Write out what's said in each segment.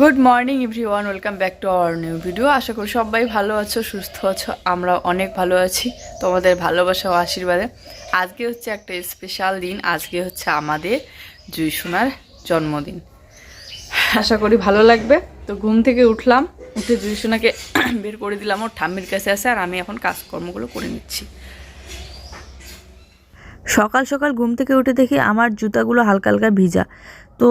Good morning everyone welcome back to our new video আশা করি সবাই ভালো আছো, সুস্থ আছো। আমরা অনেক ভালো আছি। তোমাদের ভালোবাসা ও আশীর্বাদে। আজকে হচ্ছে একটা স্পেশাল দিন। আজকে হচ্ছে আমাদের জুইসোনার জন্মদিন। আশা করি ভালো লাগবে। তো ঘুম থেকে উঠলাম। উঠে জুইসোনাকে বের করে দিলাম। ওর ঠাম্মির কাছে আসে আর আমি এখন কাজকর্মগুলো করে নিচ্ছি। সকাল সকাল ঘুম থেকে উঠে দেখি আমার জুতাগুলো হালকা হালকা ভিজা। তো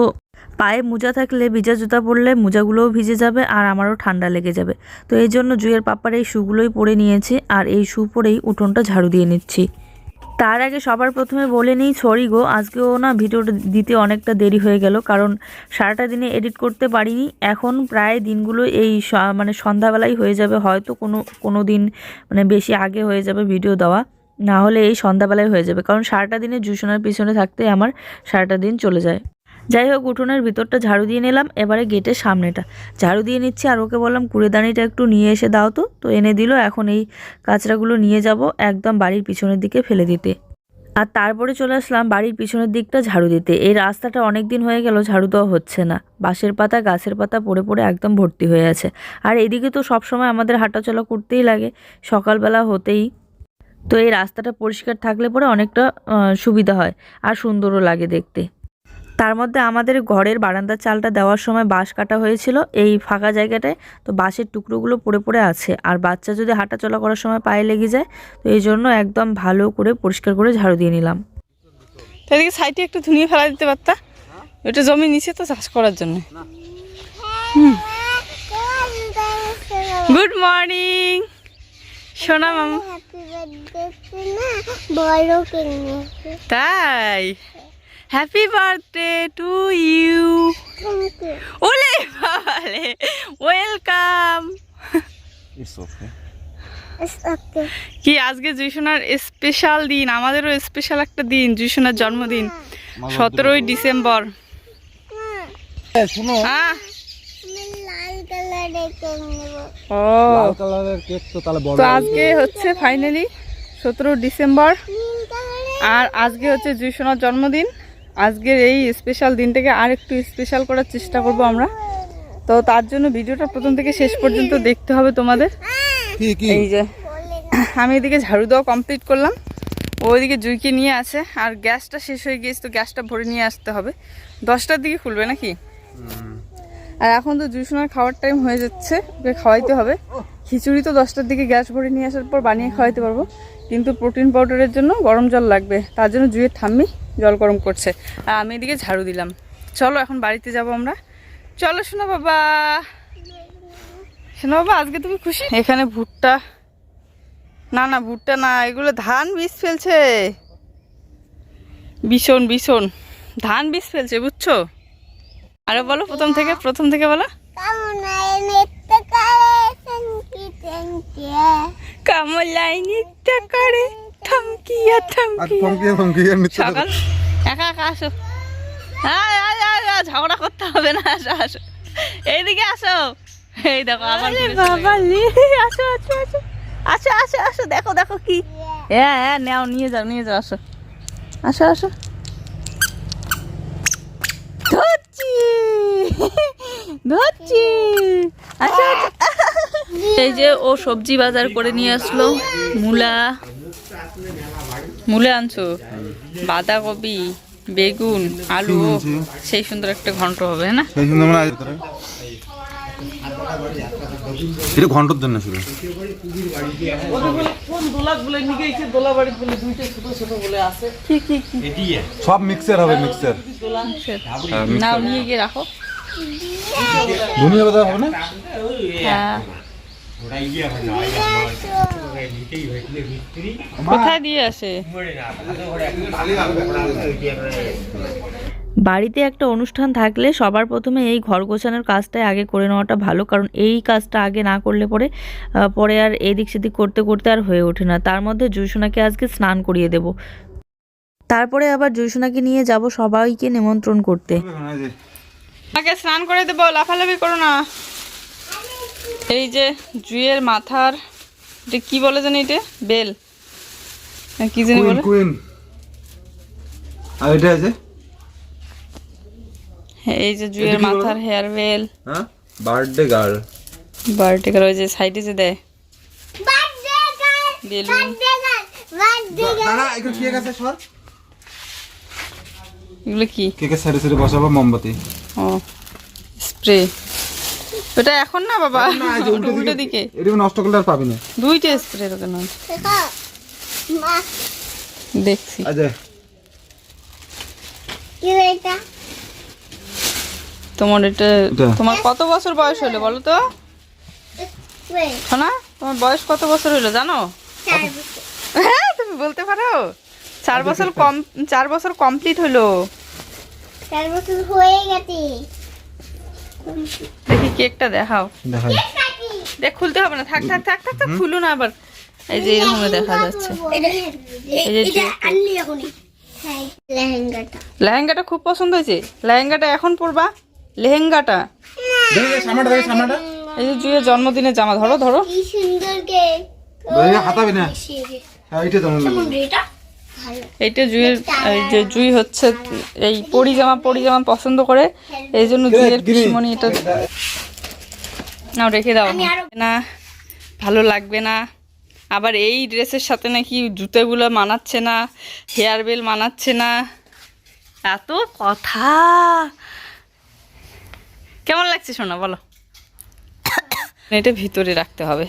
পায়ে মোজা থাকলে ভিজা জুতা পরলে মোজাগুলোও ভিজে যাবে আর আমারও ঠান্ডা লেগে যাবে। তো এই জন্য জুয়ের পাপার এই শুগুলোই পরে নিয়েছি আর এই শু পরেই উঠোনটা ঝাড়ু দিয়ে নিচ্ছি। তার আগে সবার প্রথমে বলে নিই, সরি গো, আজকেও না ভিডিওটা দিতে অনেকটা দেরি হয়ে গেল কারণ সারাটা দিনে এডিট করতে পারিনি। এখন প্রায় দিনগুলো এই মানে সন্ধ্যাবেলাই হয়ে যাবে, হয়তো কোনো কোনো দিন মানে বেশি আগে হয়ে যাবে ভিডিও দেওয়া। না হলে এই সন্ধ্যাবেলায় হয়ে যাবে, কারণ সারাটা দিনে জুসোনার পিছনে থাকতে আমার সারাটা দিন চলে যায়। যাই হোক, উঠোনের ভিতরটা ঝাড়ু দিয়ে নিলাম, এবারে গেটের সামনেটা। ঝাড়ু দিয়ে নিচ্ছি, আর ওকে বললাম, কুড়েদানিটা একটু নিয়ে এসে দাও তো। তো এনে দিল, এখন এই কাঁচড়াগুলো নিয়ে যাব একদম বাড়ির পিছনের দিকে ফেলে দিতে। আর তারপরে চলে আসলাম বাড়ির পিছনের দিকটা ঝাড়ু দিতে। এই রাস্তাটা অনেক দিন হয়ে গেল, ঝাড়ু দেওয়া হচ্ছে না। বাঁশের পাতা, গাছের পাতা পড়ে পড়ে একদম ভর্তি হয়ে আছে। আর এদিকে তো সবসময় আমাদের হাঁটাচলা করতেই লাগে, সকালবেলা হতেই। তো এই রাস্তাটা পরিষ্কার থাকলে পরে অনেকটা সুবিধা হয়, আর সুন্দরও লাগে দেখতে। তার মধ্যে আমাদের ঘরের বারান্দার চালটা দেওয়ার সময় বাঁশ কাটা হয়েছিল এই ফাঁকা জায়গাটায়। তো বাঁশের টুকরোগুলো পড়ে পড়ে আছে। আর বাচ্চা যদি হাঁটাচলা করার সময় পায়ে লেগে যায় তো এই জন্য একদম ভালো করে পরিষ্কার করে ঝাড়ু দিয়ে নিলাম। তাদেরকে সাইডে একটু ধুনিয়ে ফেলা দিতে পারতা? ওটা জমি নিচে তো চাষ করার জন্য। গুড মর্নিং সোনা মাম। তাই? হ্যাপি বার্থডে টু ইউ ওলে বাবালে ওয়েলকাম কি আজকে জুইসোনার স্পেশাল দিন? আমাদেরও স্পেশাল একটা দিন জুইসোনার জন্মদিন। সতেরোই ডিসেম্বর। শুনো। হ্যাঁ ও। লাল কালারের কেক তো তাহলে বড় তো আজকে হচ্ছে ফাইনালি সতেরো ডিসেম্বর। আর আজকে হচ্ছে জুইসোনার জন্মদিন। আজকের এই স্পেশাল দিনটাকে আর একটু স্পেশাল করার চেষ্টা করব আমরা। তো তার জন্য ভিডিওটা প্রথম থেকে শেষ পর্যন্ত দেখতে হবে তোমাদের। এই যে আমি এদিকে ঝাড়ু দেওয়া কমপ্লিট করলাম। ওইদিকে জুইকে নিয়ে আছে আর গ্যাসটা শেষ হয়ে গিয়েছে তো গ্যাসটা ভরে নিয়ে আসতে হবে। দশটার দিকে খুলবে নাকি? আর এখন তো জুইসোনার খাওয়ার টাইম হয়ে যাচ্ছে ওকে খাওয়াইতে হবে। খিচুড়ি তো দশটার দিকে গ্যাস ভরে নিয়ে আসার পর বানিয়ে খাওয়াইতে পারব। কিন্তু প্রোটিন পাউডারের জন্য গরম জল লাগবে। তার জন্য জুইয়ের থাম্মি জল গরম করছে। আর আমি এদিকে ঝাড়ু দিলাম। চলো, এখন বাড়িতে যাব আমরা। চলো শোনো বাবা। শোনো বাবা, আজকে তুমি খুশি? এখানে ভুট্টা। না না, ভুট্টা না, এগুলো ধান বীজ ফেলছে। ভীষণ ভীষণ। ধান বীজ ফেলছে, বুঝছ? আরে বলো, প্রথম থেকে প্রথম থেকে বলো। করে থমকিয়া থমকিয়া সকাল একা একা আসো। আয়, ঝগড়া করতে হবে না আসো আসো। এইদিকে আসো। এই দেখো আবার বাবা আসো আসো আসো। আসো আসো আসো দেখো দেখো কি। হ্যাঁ হ্যাঁ নাও নিয়ে যাও নিয়ে যাও আসো। আসো আসো। ধরছি। ধরছি। এই যে ও সবজি বাজার করে নিয়ে আসলো। মূলা। মূলে আনছো? বাঁধাকপি বেগুন আলু সেই সুন্দর একটা ঘন্ট হবে না? সেই সুন্দর মানে এটা ঘণ্টার জন্য শুধু। সব মিক্সার হবে মিক্সার নাও নিয়ে গিয়ে রাখো। পাতা হবে না? হ্যাঁ। কোথায় দিয়ে আসে? বাড়িতে একটা অনুষ্ঠান থাকলে সবার প্রথমে এই ঘর গোছানোর কাজটাই আগে করে নেওয়াটা ভালো কারণ এই কাজটা আগে না করলে পরে পরে আর এদিক সেদিক করতে করতে আর হয়ে ওঠে না। তার মধ্যে জুইসোনাকে আজকে স্নান করিয়ে দেব। তারপরে আবার জুইসোনাকে নিয়ে যাব সবাইকে নিমন্ত্রণ করতে। আমাকে স্নান করে দেবো লাফালাফি করো না। এই যে জুয়ের মাথার এটা কি বলে জানি এটা? বেল। না কি জানি বলে? কুইন। আর এটা আছে এই যে জুয়ের কি বলো? মাথার হেয়ার বেল হ্যাঁ? বার্থডে গার্ল বার্থডে গার্ল ওই যে সাইডে যে দেয়। Birthday girl balloon. Birthday girl birthday girl দাঁড়া এখানে কেক আছে সর? এগুলো কি? কেকের সাইডে সাইডে বসাবো? মোমবাতি। ও স্প্রে ওটা এখন না বাবা? উল্টো দিকে। এটা নষ্ট করলে আর পাবি না। দুইটা স্প্রে তোকে না দেখছি। আচ্ছা তোমার এটা এটা? তোমার কত বছর বয়স হলো বলো তো? শোনা তোমার বয়স কত বছর হলো জানো? হ্যাঁ তুমি বলতে পারো। চার বছর কম চার বছর কমপ্লিট হলো। চার বছর হয়ে গেছে। দেখি কেকটা দেখাও। দেখাই দেখ খুলতে হবে না। থাক থাক থাক থাক থাক খুলু না আবার। এই যে এরকম দেখা যাচ্ছে। হ্যাঁ লেহেঙ্গাটা। লেহেঙ্গাটা খুব পছন্দ হয়েছে। লেহেঙ্গাটা এখন পরবা? লেহেঙ্গাটা। এই যে জুয়ের জন্মদিনের জামা ধরো ধরো। কি সুন্দর হাতাবি না? হ্যাঁ এটা? এইটা জুয়ের এই যে জুই হচ্ছে এই পরি জামা পরি জামা পছন্দ করে এই জন্য জুয়ের পিসমণি এটা নাও রেখে দাও না ভালো লাগবে না। আবার এই ড্রেসের সাথে নাকি জুতোগুলো মানাচ্ছে না হেয়ার বেল মানাচ্ছে না। এত কথা। কেমন লাগছে শোনা বলো। এটা ভিতরে রাখতে হবে।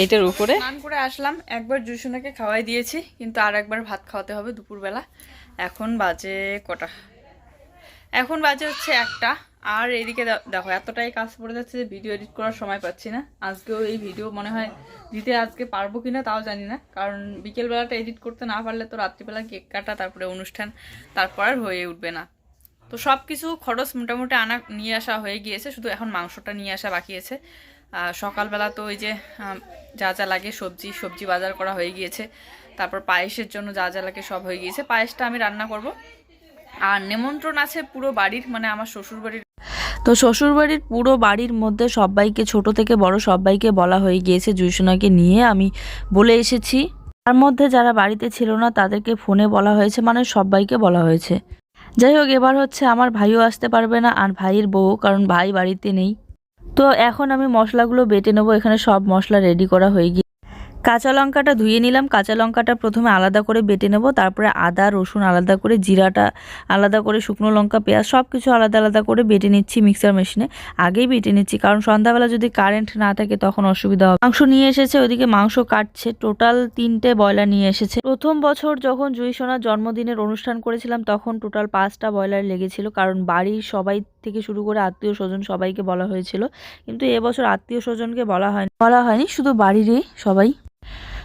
এইটার উপরে। স্নান করে আসলাম, একবার জুসুনাকে খাওয়াই দিয়েছি, কিন্তু আর একবার ভাত খাওয়াতে হবে দুপুরবেলা। এখন বাজে কটা? এখন বাজে হচ্ছে একটা। আর এদিকে দেখো, এতটাই কাজ পড়ে যাচ্ছে যে ভিডিও এডিট করার সময় পাচ্ছি না। আজকেও এই ভিডিও মনে হয় দিতে আজকে পারব কিনা তাও জানি না। কারণ বিকেলবেলাটা এডিট করতে না পারলে তো রাত্রিবেলা কেক কাটা, তারপরে অনুষ্ঠান, তারপর আর হয়ে উঠবে না। তো সব কিছু খরচ মোটামুটি আনা নিয়ে আসা হয়ে গিয়েছে, শুধু এখন মাংসটা নিয়ে আসা বাকি আছে। সকালবেলা তো ওই যে যা যা লাগে সবজি সবজি বাজার করা হয়ে গিয়েছে। তারপর পায়েসের জন্য যা যা লাগে সব হয়ে গিয়েছে। পায়েসটা আমি রান্না করব। আর নিমন্ত্রণ আছে পুরো বাড়ির মানে আমার শ্বশুর বাড়ির তো শ্বশুরবাড়ির পুরো বাড়ির মধ্যে সবাইকে, ছোট থেকে বড় সবাইকে বলা হয়ে গিয়েছে জুইসোনাকে নিয়ে। আমি বলে এসেছি, তার মধ্যে যারা বাড়িতে ছিল না, তাদেরকে ফোনে বলা হয়েছে মানে সবাইকে বলা হয়েছে। যাই হোক, এবার হচ্ছে আমার ভাইও আসতে পারবে না, আর ভাইয়ের বউ, কারণ ভাই বাড়িতে নেই। তো এখন আমি মশলাগুলো বেটে নেব। এখানে সব মশলা রেডি করা হয়ে গিয়ে কাঁচা লঙ্কাটা ধুয়ে নিলাম। কাঁচা লঙ্কাটা প্রথমে আলাদা করে বেটে নেব। তারপরে আদা, রসুন আলাদা করে, জিরাটা আলাদা করে, শুকনো লঙ্কা, পেঁয়াজ সব কিছু আলাদা আলাদা করে বেটে নিচ্ছি মিক্সার মেশিনে। আগেই বেটে নিচ্ছি, কারণ সন্ধ্যাবেলা যদি কারেন্ট না থাকে তখন অসুবিধা হবে। মাংস নিয়ে এসেছে, ওইদিকে মাংস কাটছে। টোটাল তিনটে ব্রয়লার নিয়ে এসেছে। প্রথম বছর যখন জুই সোনার জন্মদিনের অনুষ্ঠান করেছিলাম, তখন টোটাল পাঁচটা ব্রয়লার লেগেছিল। কারণ বাড়ির সবাই থেকে শুরু করে আত্মীয় স্বজন সবাইকে বলা হয়েছিল। কিন্তু এবছর আত্মীয় স্বজনকে বলা হয়নি। বলা হয়নি শুধু বাড়িরই সবাই।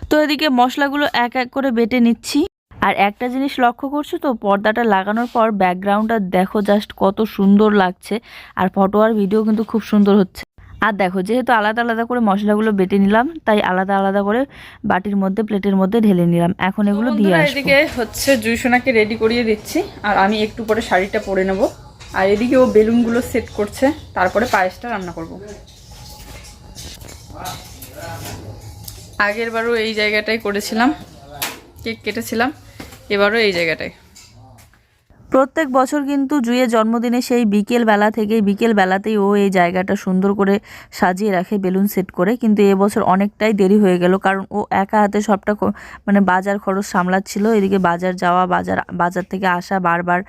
তো এদিকে মশলাগুলো এক এক করে বেটে নিচ্ছি। আর একটা জিনিস লক্ষ্য করছ তো পর্দাটা লাগানোর পর ব্যাকগ্রাউন্ডটা দেখো জাস্ট কত সুন্দর লাগছে। আর ফটো আর ভিডিও কিন্তু খুব সুন্দর হচ্ছে। আর দেখো যেহেতু আলাদা আলাদা করে মশলাগুলো বেটে নিলাম তাই আলাদা আলাদা করে বাটির মধ্যে প্লেটের মধ্যে ঢেলে নিলাম। এখন এগুলো দিয়ে এদিকে হচ্ছে জুইসোনাকে রেডি করিয়ে দিচ্ছি। আর আমি একটু পরে শাড়িটা পরে নেব। আর এদিকে ও বেলুনগুলো সেট করছে, তারপরে পায়েসটা রান্না করব। আগের বারও এই জায়গাটাই করেছিলাম, কেক কেটেছিলাম, এবারও এই জায়গাটায়। প্রত্যেক বছর কিন্তু জুয়ের জন্মদিনে সেই বিকেল বেলা থেকে বিকেল বেলাতেই ও এই জায়গাটা সুন্দর করে সাজিয়ে রাখে, বেলুন সেট করে। কিন্তু এবছর অনেকটাই দেরি হয়ে গেল, কারণ ও একা হাতে সবটা মানে বাজার খরচ সামলাচ্ছিল। এদিকে বাজার যাওয়া, বাজার বাজার থেকে আসা বারবার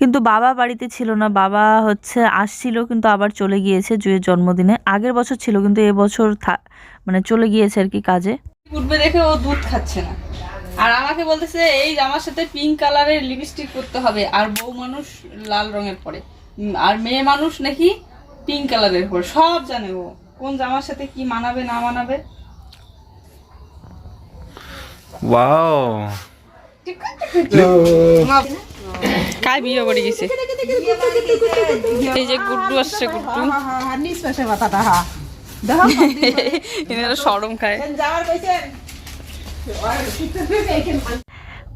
কিন্তু বাবা বাড়িতে ছিল না বাবা হচ্ছে আসছিল কিন্তু আবার চলে গিয়েছে জুয়ের জন্মদিনে। আগের বছর ছিল কিন্তু এবছর মানে চলে গিয়েছে আর কি কাজে। উঠবে দেখে ও দুধ খাচ্ছে না। আর আমাকে বলতেছে এই জামার সাথে পিঙ্ক কালারের লিপস্টিক করতে হবে আর বউ মানুষ লাল রঙের পরে। আর মেয়ে মানুষ নাকি পিঙ্ক কালারের পরে। সব জানে ও কোন জামার সাথে কি মানাবে না মানাবে। ওয়াও। এই যে গুড্ডু আসছে গুড্ডু। এনারা সরম খায়।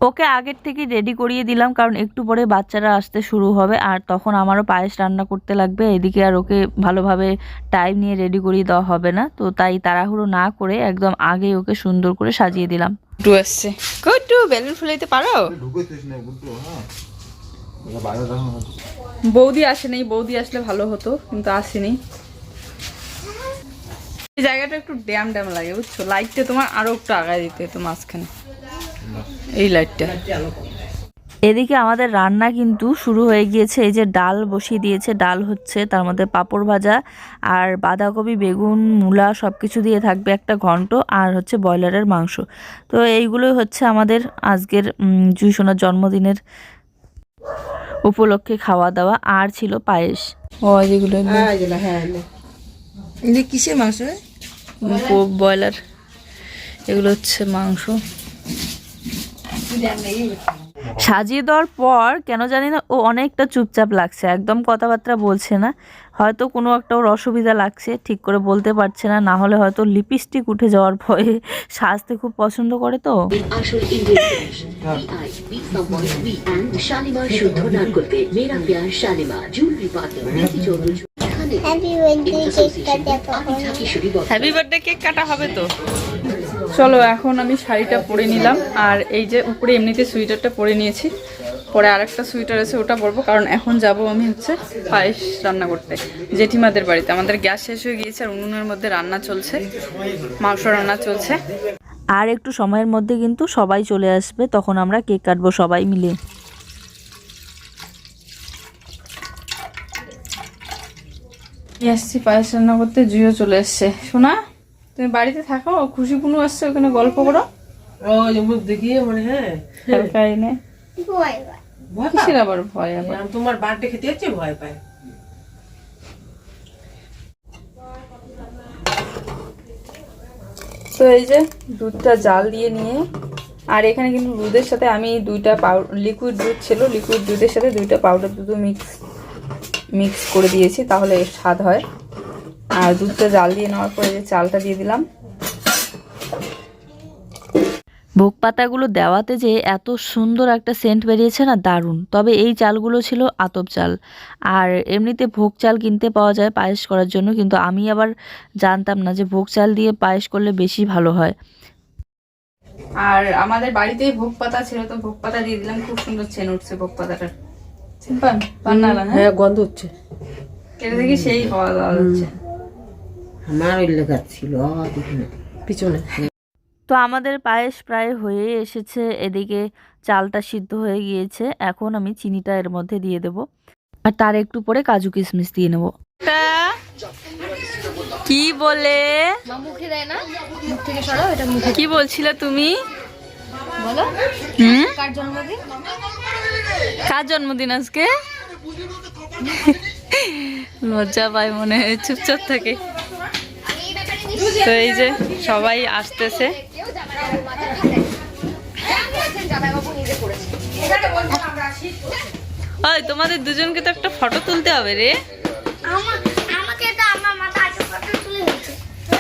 ওকে আগের থেকে রেডি করিয়ে দিলাম কারণ একটু পরে বাচ্চারা আসতে শুরু হবে আর তখন আমারও পায়েস রান্না করতে লাগবে এদিকে আর ওকে ভালোভাবে টাইম নিয়ে রেডি করিয়ে দেওয়া হবে না। তো তাই তাড়াহুড়ো না করে একদম আগে ওকে সুন্দর করে সাজিয়ে দিলাম। গুড্ডু আসছে। গুড্ডু বেলুন ফুলাইতে পারো? বৌদি আসেনি বৌদি আসলে ভালো হতো কিন্তু আসেনি। এই জায়গাটা একটু ড্যাম ড্যাম লাগে বুঝছ? লাইটটা তোমার আরও একটু আগায় দিতে হতো মাঝখানে। এই লাইটটা এদিকে আমাদের রান্না কিন্তু শুরু হয়ে গিয়েছে এই যে ডাল বসিয়ে দিয়েছে ডাল হচ্ছে তার মধ্যে পাঁপড় ভাজা আর বাঁধাকপি বেগুন মূলা সব কিছু দিয়ে থাকবে একটা ঘন্ট আর হচ্ছে ব্রয়লারের মাংস। তো এইগুলোই হচ্ছে আমাদের আজকের উম, জুই সোনার জন্মদিনের উপলক্ষে খাওয়া দাওয়া আর ছিল পায়েস। ও যেগুলো এটা কিসের মাংস ব্রয়লার। এগুলো হচ্ছে মাংস। সাজিয়ে দেওয়ার পর কেন জানি না ও অনেকটা চুপচাপ লাগছে একদম কথাবার্তা বলছে না। হয়তো কোনো একটা ওর অসুবিধা লাগছে ঠিক করে বলতে পারছে না না হলে হয়তো লিপস্টিক উঠে যাওয়ার ভয়ে সাজতে খুব পছন্দ করে তো। হ্যাপি বার্থডে কেক কাটা হবে তো? চলো এখন আমি শাড়িটা পরে নিলাম। আর এই যে উপরে এমনিতে সুইটারটা পরে নিয়েছি। পরে আরেকটা সুইটার আছে ওটা পরবো। কারণ এখন যাব আমি হচ্ছে পায়েস রান্না করতে জেঠিমাদের বাড়িতে। আমাদের গ্যাস শেষ হয়ে গিয়েছে আর উনুনের মধ্যে রান্না চলছে মাংস রান্না চলছে। আর একটু সময়ের মধ্যে কিন্তু সবাই চলে আসবে তখন আমরা কেক কাটবো সবাই মিলে। এসছি পায়েস রান্না করতে জুইও চলে এসছে। শোনা তুমি বাড়িতে থাকো খুশি কুনু আসছে ওখানে গল্প করো। ও দেখিয়ে মনে হ্যাঁ। ভয়? কিসের আবার ভয় আবার? তোমার বার্থডে খেতে যাচ্ছে ভয় পায়। তো এই যে দুধটা জাল দিয়ে নিয়ে আর এখানে কিন্তু দুধের সাথে আমি দুইটা লিকুইড দুধ ছিল লিকুইড দুধের সাথে দুইটা পাউডার দুধও মিক্স মিক্স করে দিয়েছি তাহলে স্বাদ হয়। আর দুধটা জাল দিয়ে নেওয়ার পরে যে চালটা দিয়ে দিলাম ভোগ পাতাগুলো দেওয়াতে যে এত সুন্দর একটা সেন্ট বেরিয়েছে না দারুণ। তবে এই চালগুলো ছিল আতপ চাল। আর এমনিতে ভোগ চাল কিনতে পাওয়া যায় পায়েস করার জন্য কিন্তু আমি আবার জানতাম না যে ভোগ চাল দিয়ে পায়েস করলে বেশি ভালো হয়। আর আমাদের বাড়িতেই ভোগ পাতা ছিল তো ভোগ পাতা দিয়ে দিলাম। খুব সুন্দর চেন উঠছে ভোগ পাতাটার হ্যাঁ? হ্যাঁ গন্ধ হচ্ছে। এটা থেকে সেই পাওয়া যাওয়া যাচ্ছে আমার ওই লেখা ছিল পিছনে। তো আমাদের পায়েস প্রায় হয়ে এসেছে এদিকে চালটা সিদ্ধ হয়ে গিয়েছে। এখন আমি চিনিটা এর মধ্যে দিয়ে দেব আর তার একটু পরে কাজু কিশমিশ দিয়ে নেব। কি বলে? কি বলছিলে তুমি? বলো। হুম? কার জন্মদিন? আজকে? লজ্জা পায় মনে হয় চুপচাপ থাকে। তো এই যে সবাই আসতেছে। ওই, তোমাদের দুজনকে তো একটা ফটো তুলতে হবে রে।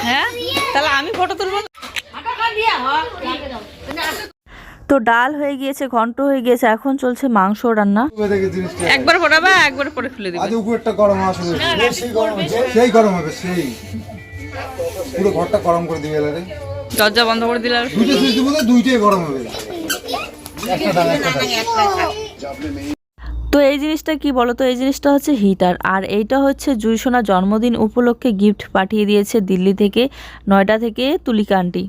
হ্যাঁ? তাহলে আমি ফটো তুলবো তো ডাল হয়ে গিয়েছে, ঘন্ট হয়ে গিয়েছে, এখন চলছে মাংস রান্না। একবার পড়াবা একবার পরে খুলে দিবে। গরম আসবে। গরম সেই গরম হবে, সেই। পুরো ঘরটা গরম করে দিবে এলারে দরজা বন্ধ করে দিলে দুইটা সুইচ দিব তো দুইটাই গরম হবে। একটা ডাল একটা ডাল তো এই জিনিসটা কি বলো তো এই জিনিসটা হচ্ছে হিটার। আর এইটা হচ্ছে জুইসোনা জন্মদিন উপলক্ষে গিফট পাঠিয়ে দিয়েছে দিল্লি থেকে নয়ডা থেকে তুলিকা আন্টি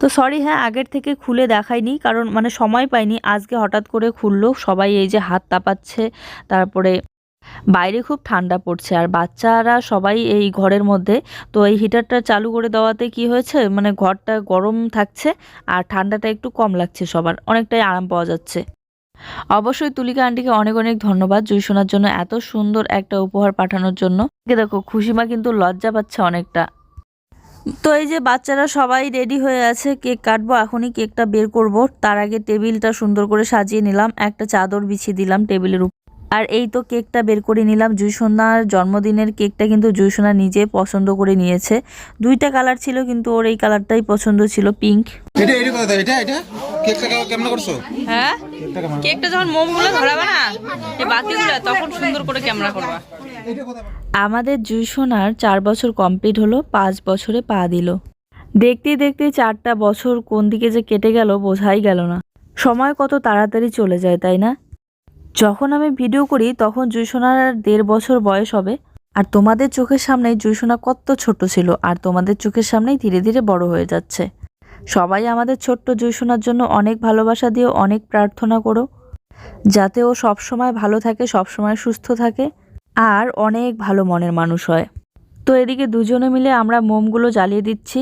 তো সরি হ্যাঁ আগের থেকে খুলে দেখাইনি কারণ মানে সময় পাইনি। আজকে হঠাৎ করে খুললো সবাই এই যে হাত তাপাচ্ছে তারপরে বাইরে খুব ঠান্ডা পড়ছে। আর বাচ্চারা সবাই এই ঘরের মধ্যে। তো এই হিটারটা চালু করে দেওয়াতে কি হয়েছে? মানে ঘরটা গরম থাকছে আর ঠান্ডাটা একটু কম লাগছে সবার। অনেকটাই আরাম পাওয়া যাচ্ছে। অবশ্যই তুলিকা আন্টিকে অনেক অনেক ধন্যবাদ জুই শোনার জন্য এত সুন্দর একটা উপহার পাঠানোর জন্য। দেখো, খুশিমা কিন্তু লজ্জা পাচ্ছে অনেকটা। তো এই যে বাচ্চারা সবাই রেডি হয়ে আছে, কেক কাটবো, এখনই কেকটা বের করব। তার আগে টেবিলটা সুন্দর করে সাজিয়ে নিলাম। একটা চাদর বিছিয়ে দিলাম টেবিলের উপর আর এই তো কেকটা বের করে নিলাম। জুইসোনার জন্মদিনের কেকটা কিন্তু জুইসোনা নিজে পছন্দ করে নিয়েছে। দুইটা কালার ছিল কিন্তু ওর এই কালারটাই পছন্দ ছিল পিঙ্ক। এটা এটা কথা এটা এটা? কেকটা কেমন করছ? হ্যাঁ? কেকটা যখন মোমগুলো ধরাবা না এই বাতিগুলো তখন সুন্দর করে ক্যামেরা করবা। আমাদের জুইসোনার চার বছর কমপ্লিট হলো পাঁচ বছরে পা দিল। দেখতে দেখতে চারটা বছর কোন দিকে যে কেটে গেল বোঝাই গেল না। সময় কত তাড়াতাড়ি চলে যায় তাই না? যখন আমি ভিডিও করি তখন জুইসোনার দেড় বছর বয়স হবে আর তোমাদের চোখের সামনেই জুইসোনা কত ছোট ছিল আর তোমাদের চোখের সামনেই ধীরে ধীরে বড় হয়ে যাচ্ছে সবাই আমাদের ছোট্ট জুইসোনার জন্য অনেক ভালোবাসা দিও অনেক প্রার্থনা করো যাতে ও সবসময় ভালো থাকে সবসময় সুস্থ থাকে আর অনেক ভালো মনের মানুষ হয় তো এদিকে দুজনে মিলে আমরা মোমগুলো জ্বালিয়ে দিচ্ছি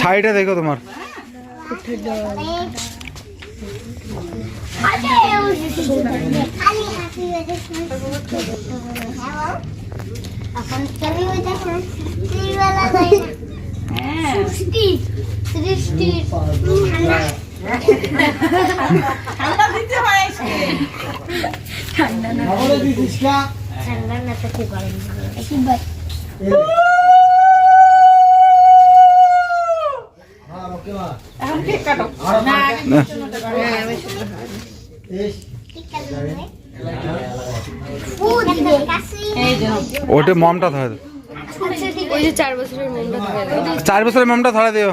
শাড়িটা দেখো তোমার। সৃষ্টিবেলা না। ঠান্ডা না গরম ওটা মমটা ধরে ওই যে চার বছরের মুন্ডা চার বছরের মমটা ধরে দিও।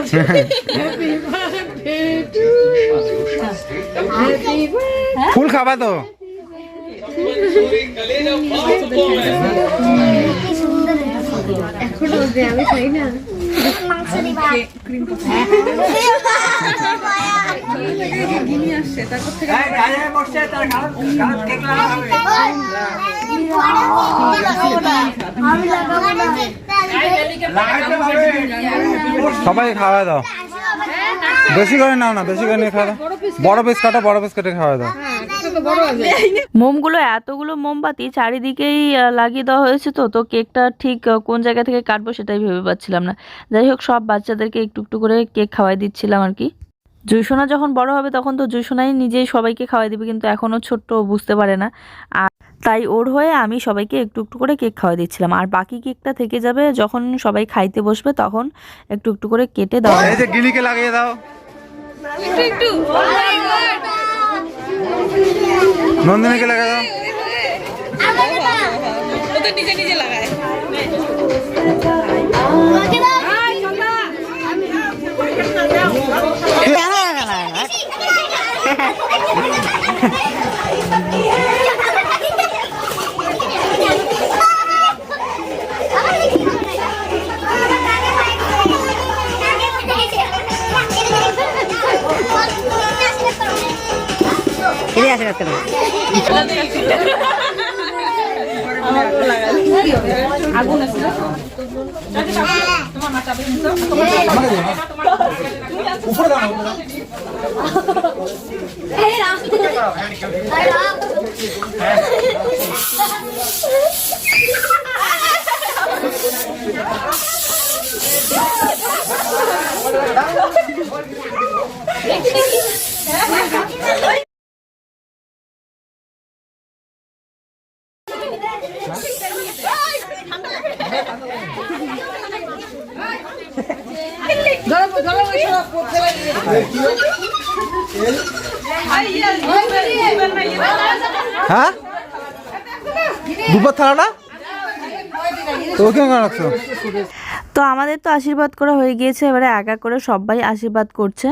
কাটাছো না To you. ফুল খাবা তো মাংস দিবা সবাই খাওয়া দাও। বেশি করে নাও না, বেশি করে খাওয়া দাও। বড় পিস কাটো, বড় পিস কেটে খাওয়া দাও। মোমগুলো, এতগুলো মোমবাতি চারিদিকেই লাগিয়ে দেওয়া হয়েছে তো তো কেকটা ঠিক কোন জায়গা থেকে কাটবো সেটাই ভেবে পাচ্ছিলাম না। যাই হোক, সব বাচ্চাদেরকে একটু একটু করে কেক খাওয়াই দিচ্ছিলাম আর কি। জুইসোনা যখন বড় হবে, তখন তো জুইসোনাই নিজেই সবাইকে খাওয়াই দিবে, কিন্তু এখনও ছোট্ট বুঝতে পারে না। আর তাই ওর হয়ে আমি সবাইকে একটু একটু করে কেক খাওয়া দিচ্ছিলাম। আর বাকি কেকটা থেকে যাবে যখন সবাই খাইতে বসবে তখন একটু একটু করে কেটে দেওয়া এই যে গিলিকে লাগিয়ে দাও। নন্দিনীকে লাগিয়ে দাও। নিজে নিজে লাগায়। ফিরে আসে রাত্রে Thank you. হ্যাঁ? তো তো আমাদের তো আশীর্বাদ করা হয়ে গিয়েছে, এবারে এক করে সবাই আশীর্বাদ করছে।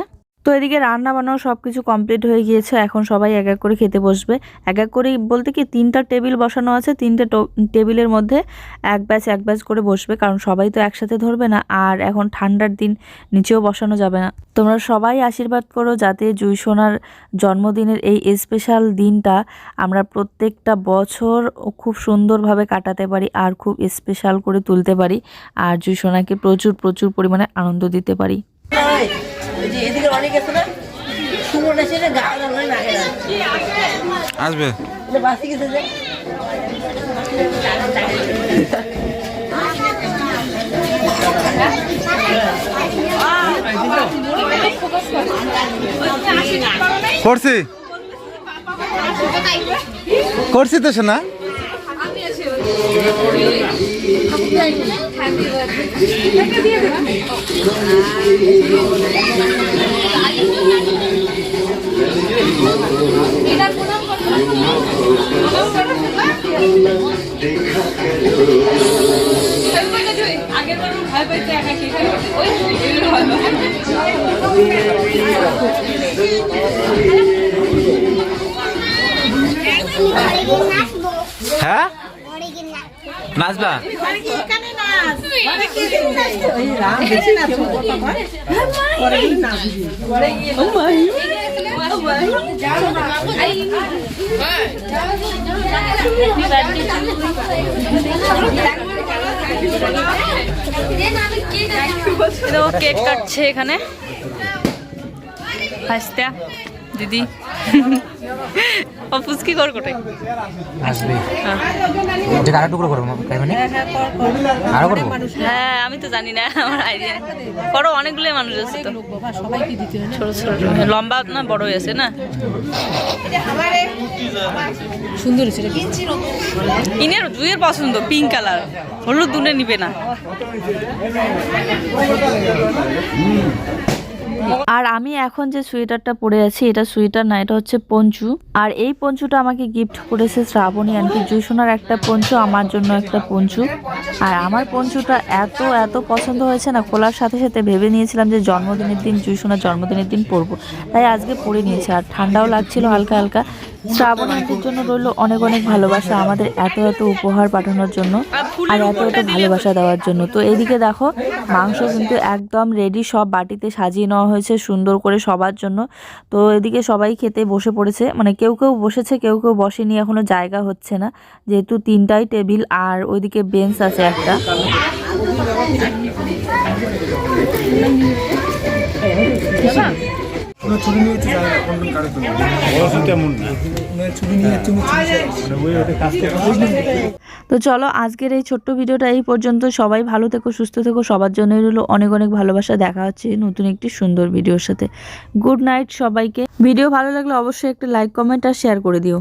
তো এদিকে রান্না বান্নাও সব কিছু কমপ্লিট হয়ে গিয়েছে। এখন সবাই এক এক করে খেতে বসবে। এক এক করে বলতে কি তিনটা টেবিল বসানো আছে, তিনটে টেবিলের মধ্যে এক ব্যাচ এক ব্যাচ করে বসবে, কারণ সবাই তো একসাথে ধরবে না, আর এখন ঠান্ডার দিন, নিচেও বসানো যাবে না। তোমরা সবাই আশীর্বাদ করো যাতে জুই সোনার জন্মদিনের এই স্পেশাল দিনটা আমরা প্রত্যেকটা বছর খুব সুন্দরভাবে কাটাতে পারি, আর খুব স্পেশাল করে তুলতে পারি, আর জুই সোনাকে প্রচুর প্রচুর পরিমাণে আনন্দ দিতে পারি। যে এদিকে অনেক আছে না সুমন আছে না গা লাগলে লাগে না আসবে? বাসি গেছে যে। করছি। করছি তো শোনা হ্যাঁ? নাচবো কেক কাটছে এখানে। হাসতে দিদি। অপুস কি কর কোটে আসবে আরও টুকরো করব তাই মানে আরও করব? হ্যাঁ আমি তো জানি না আমার আইডিয়া করো অনেকগুলো মানুষ আছে তো। ছোট ছোট। লম্বা না বড় আছে না? সুন্দর ইনের জুয়ের পছন্দ পিঙ্ক কালার হলুদ দুনে নিবে না। আর আমি এখন যে সোয়েটারটা পরে আছি, এটা সোয়েটার না, এটা হচ্ছে পঞ্চু। আর এই পঞ্চুটা আমাকে গিফট করেছে শ্রাবণী আন্টি। জুসোনার একটা পঞ্চু, আমার জন্য একটা পঞ্চু। আর আমার পঞ্চুটা এত এত পছন্দ হয়েছে না, খোলার সাথে সাথে ভেবে নিয়েছিলাম যে জন্মদিনের দিন, জুসোনার জন্মদিনের দিন পরবো। তাই আজকে পরে নিয়েছে, আর ঠান্ডাও লাগছিল হালকা হালকা। শ্রাবণ আন্টির জন্য রইল অনেক অনেক ভালোবাসা আমাদের এত এত উপহার পাঠানোর জন্য, আর এত এত ভালোবাসা দেওয়ার জন্য। তো এদিকে দেখো, মাংস কিন্তু একদম রেডি সব বাটিতে সাজিয়ে নেওয়া হয়েছে সুন্দর করে সবার জন্য। তো এদিকে সবাই খেতে বসে পড়েছে। মানে কেউ কেউ বসেছে, কেউ কেউ বসেনি, এখনও জায়গা হচ্ছে না। যেহেতু তিনটাই টেবিল আর ওইদিকে বেঞ্চ আছে একটা। ছবি ছবি নিয়ে হচ্ছে তো চলো আজকের এই ছোট্ট ভিডিওটা এই পর্যন্ত। সবাই ভালো থেকো সুস্থ থেকো। সবার জন্য রইল অনেক অনেক ভালোবাসা। দেখা হচ্ছে নতুন একটি সুন্দর ভিডিওর সাথে। গুড নাইট সবাইকে। ভিডিও ভালো লাগলে অবশ্যই একটা লাইক কমেন্ট আর শেয়ার করে দিও।